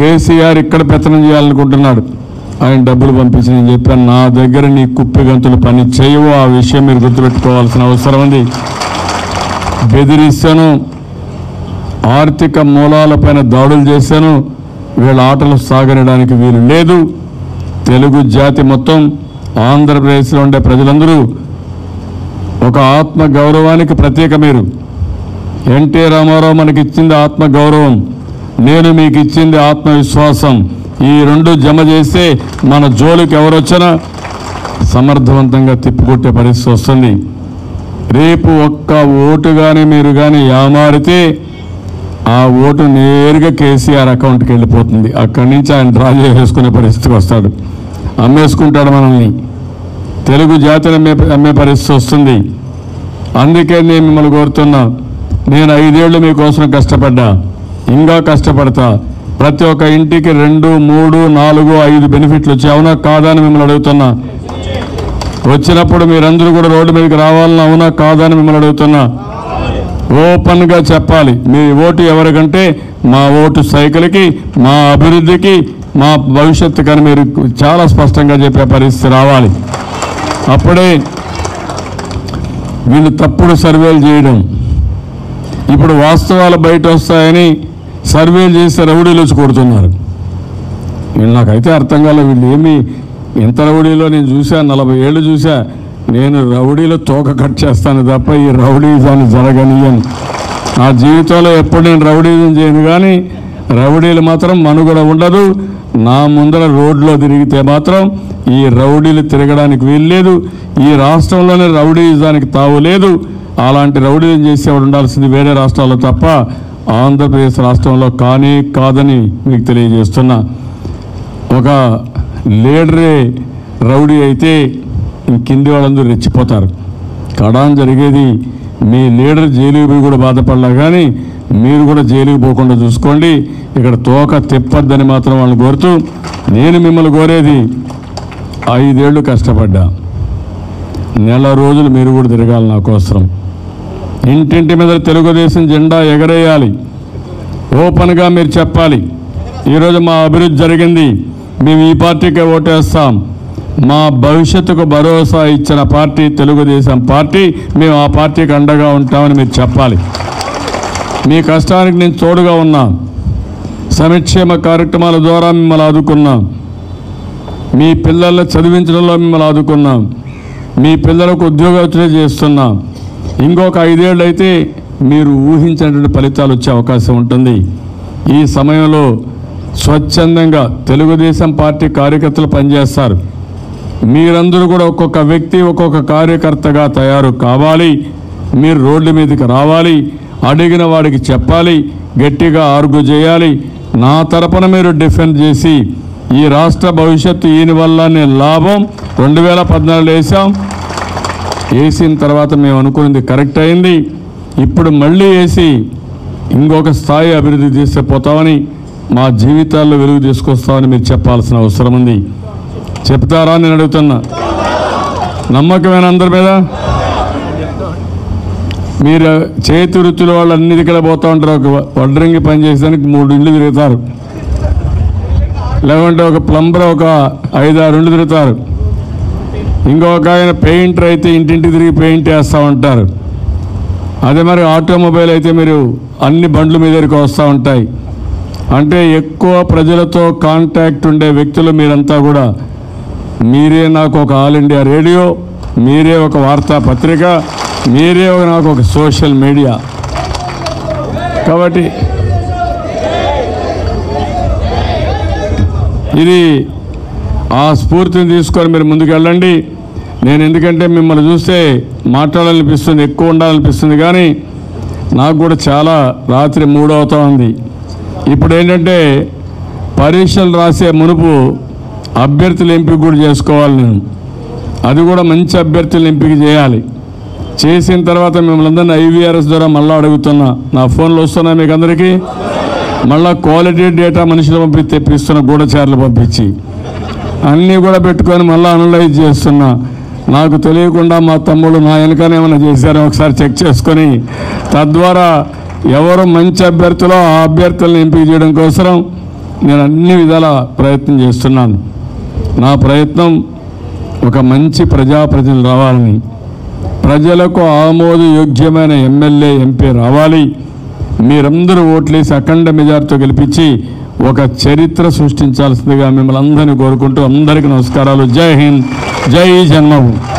కేసీఆర్ ఇక్కడ పెత్తనం చేయాలనుకుంటున్నాడు. ఆయన డబ్బులు పంపించి నేను చెప్పాను నా దగ్గర నీ కుప్పి గంతులు పని చేయవు ఆ విషయం మీరు గుర్తుపెట్టుకోవాల్సిన అవసరం ఉంది. బెదిరిస్తాను ఆర్థిక మూలాలపైన దాడులు చేశాను వీళ్ళ ఆటలు సాగనడానికి వీలు లేదు. తెలుగు జాతి మొత్తం ఆంధ్రప్రదేశ్లో ఉండే ప్రజలందరూ ఒక ఆత్మ గౌరవానికి ప్రత్యేక మీరు. ఎన్టీ రామారావు మనకి ఇచ్చింది ఆత్మ గౌరవం నేను మీకు ఇచ్చింది ఆత్మవిశ్వాసం. ఈ రెండు జమ చేస్తే మన జోలికి ఎవరొచ్చినా సమర్థవంతంగా తిప్పుకొట్టే పరిస్థితి వస్తుంది. రేపు ఒక్క ఓటు కానీ మీరు కానీ యామారితే ఆ ఓటు నేరుగా కేసీఆర్ అకౌంట్కి వెళ్ళిపోతుంది. అక్కడి నుంచి ఆయన డ్రా చేసుకునే పరిస్థితికి వస్తాడు. అమ్మేసుకుంటాడు మనల్ని. తెలుగు జాతిని అమ్మే అమ్మే పరిస్థితి వస్తుంది. అందుకే నేను మిమ్మల్ని కోరుతున్నా. నేను ఐదేళ్ళు మీకోసం కష్టపడ్డా. ఇంకా కష్టపడతా. ప్రతి ఒక్క ఇంటికి రెండు మూడు నాలుగు ఐదు బెనిఫిట్లు వచ్చాయి. అవునా? కాదా అని మిమ్మల్ని అడుగుతున్నా. వచ్చినప్పుడు మీరందరూ కూడా రోడ్డు మీదకి రావాలని అవునా? కాదా అని మిమ్మల్ని అడుగుతున్నా. ఓపెన్గా చెప్పాలి. మీ ఓటు ఎవరికంటే మా ఓటు సైకిల్కి మా అభివృద్ధికి మా భవిష్యత్తు కానీ మీరు చాలా స్పష్టంగా చెప్పే పరిస్థితి రావాలి. అప్పుడే వీళ్ళు తప్పుడు సర్వేలు చేయడం. ఇప్పుడు వాస్తవాలు బయట వస్తాయని సర్వేలు చేస్తే రౌడీలు వచ్చి కొడుతున్నారు. వీళ్ళు నాకైతే అర్థం కాలేదు వీళ్ళు ఏమి ఎంత రౌడీలో నేను చూసా నలభై ఏళ్ళు చూసా నేను రౌడీలో తోక కట్ చేస్తాను తప్ప ఈ రౌడీజాన్ని జరగనియను నా జీవితంలో ఎప్పుడు నేను రౌడీజం చేయను కానీ రౌడీలు మాత్రం మనుగడ ఉండదు. నా ముందర రోడ్లో తిరిగితే మాత్రం ఈ రౌడీలు తిరగడానికి వీల్లేదు ఈ రాష్ట్రంలోనే రౌడీజానికి తావు లేదు. అలాంటి రౌడీజం చేసేవాడు ఉండాల్సింది వేరే రాష్ట్రాల్లో తప్ప ఆంధ్రప్రదేశ్ రాష్ట్రంలో కానీ కాదని మీకు తెలియజేస్తున్నా. ఒక లీడరే రౌడీ అయితే కింది వాళ్ళందరూ రెచ్చిపోతారు. కడాన్ జరిగేది మీ లీడర్ జైలుకి పోయి కూడా బాధపడలే కానీ మీరు కూడా జైలుకి పోకుండా చూసుకోండి. ఇక్కడ తోక తిప్పద్దని మాత్రం వాళ్ళని కోరుతూ నేను మిమ్మల్ని కోరేది ఐదేళ్ళు కష్టపడ్డా. నెల రోజులు మీరు కూడా తిరగాలి నా కోసం ఇంటింటి మీద తెలుగుదేశం జెండా ఎగరేయాలి. ఓపెన్గా మీరు చెప్పాలి. ఈరోజు మా అభివృద్ధి జరిగింది. మేము ఈ పార్టీకే ఓటేస్తాం. మా భవిష్యత్తుకు భరోసా ఇచ్చిన పార్టీ తెలుగుదేశం పార్టీ. మేము ఆ పార్టీకి అండగా ఉంటామని మీరు చెప్పాలి. మీ కష్టానికి నేను తోడుగా ఉన్నా. సంక్షేమ కార్యక్రమాల ద్వారా మిమ్మల్ని ఆదుకున్నాం. మీ పిల్లల్ని చదివించడంలో మిమ్మల్ని ఆదుకున్నాం. మీ పిల్లలకు ఉద్యోగాలు చేస్తున్నాం. ఇంకొక ఐదేళ్ళు అయితే మీరు ఊహించినటువంటి ఫలితాలు వచ్చే అవకాశం ఉంటుంది. ఈ సమయంలో స్వచ్ఛందంగా తెలుగుదేశం పార్టీ కార్యకర్తలు పనిచేస్తారు. మీరందరూ కూడా ఒక్కొక్క వ్యక్తి ఒక్కొక్క కార్యకర్తగా తయారు కావాలి. మీరు రోడ్ల మీదకి రావాలి. అడిగిన వాడికి చెప్పాలి. గట్టిగా ఆర్గు చేయాలి. నా తరపున మీరు డిఫెండ్ చేసి ఈ రాష్ట్ర భవిష్యత్తు ఈయన వల్లనే లాభం. రెండు వేల పద్నాలుగులో వేసాం వేసిన తర్వాత మేము అనుకున్నది కరెక్ట్ అయింది. ఇప్పుడు మళ్ళీ వేసి ఇంకొక స్థాయి అభివృద్ధి చేస్తే పోతామని మా జీవితాల్లో వెలుగు తీసుకొస్తామని మీరు చెప్పాల్సిన అవసరం ఉంది. చెప్తారా నేను అడుగుతున్నా. నమ్మకమైన అందరి మీద? మీరు చేతి వృత్తుల వాళ్ళు అన్ని దగ్గర పోతా ఉంటారు. ఒక వడ్రంగి పని చేసేదానికి మూడు ఇండ్లు తిరుగుతారు. లేకుంటే ఒక ప్లంబర్ ఒక ఐదారు ఇండ్లు తిరుగుతారు. ఇంకొక ఆయన పెయింటర్ అయితే ఇంటింటికి తిరిగి పెయింట్ వేస్తూ ఉంటారు అదే మరి ఆటోమొబైల్ అయితే మీరు అన్ని బండ్ల మీదకి దగ్గరికి వస్తూ ఉంటాయి. అంటే ఎక్కువ ప్రజలతో కాంటాక్ట్ ఉండే వ్యక్తులు మీరంతా కూడా మీరే నాకు ఒక ఆల్ ఇండియా రేడియో మీరే ఒక వార్తాపత్రిక మీరే ఒక- నాకు ఒక సోషల్ మీడియా. కాబట్టి ఇది ఆ స్ఫూర్తిని తీసుకొని మీరు ముందుకు వెళ్ళండి నేను ఎందుకంటే మిమ్మల్ని చూస్తే మాట్లాడాలనిపిస్తుంది ఎక్కువ ఉండాలనిపిస్తుంది కానీ నాకు కూడా చాలా రాత్రి మూడు అవుతా ఉంది. ఇప్పుడు ఏంటంటే పరీక్షలు రాసే మునుపు అభ్యర్థులు ఎంపిక కూడా చేసుకోవాలి నేను. అది కూడా మంచి అభ్యర్థులు ఎంపిక చేయాలి. చేసిన తర్వాత మిమ్మల్ని అందరినీ ఐవీఆర్ఎస్ ద్వారా మళ్ళీ అడుగుతున్నా. నా ఫోన్లో వస్తున్నా మీకు అందరికీ. మళ్ళీ క్వాలిటీ డేటా మనుషులు పంపి తెప్పిస్తున్న గూఢచారులు పంపించి. అన్నీ కూడా పెట్టుకొని మళ్ళీ అనలైజ్ చేస్తున్నా. నాకు తెలియకుండా మా తమ్ముడు నా వెనకనే ఏమైనా చేశారో ఒకసారి చెక్ చేసుకొని. తద్వారా ఎవరు మంచి అభ్యర్థులో ఆ అభ్యర్థులను ఎంపిక చేయడం కోసం నేను అన్ని విధాల ప్రయత్నం చేస్తున్నాను. నా ప్రయత్నం ఒక మంచి ప్రజాప్రతినిధులు రావాలని. ప్రజలకు ఆమోదయోగ్యమైన ఎమ్మెల్యే ఎంపీ రావాలి. మీరందరూ ఓట్లేసి అఖండ మెజార్టీతో గెలిపించి ఒక చరిత్ర సృష్టించాల్సిందిగా మిమ్మల్ని అందరినీ కోరుకుంటూ అందరికీ నమస్కారాలు. జై హింద్. జై జన్మభూమి.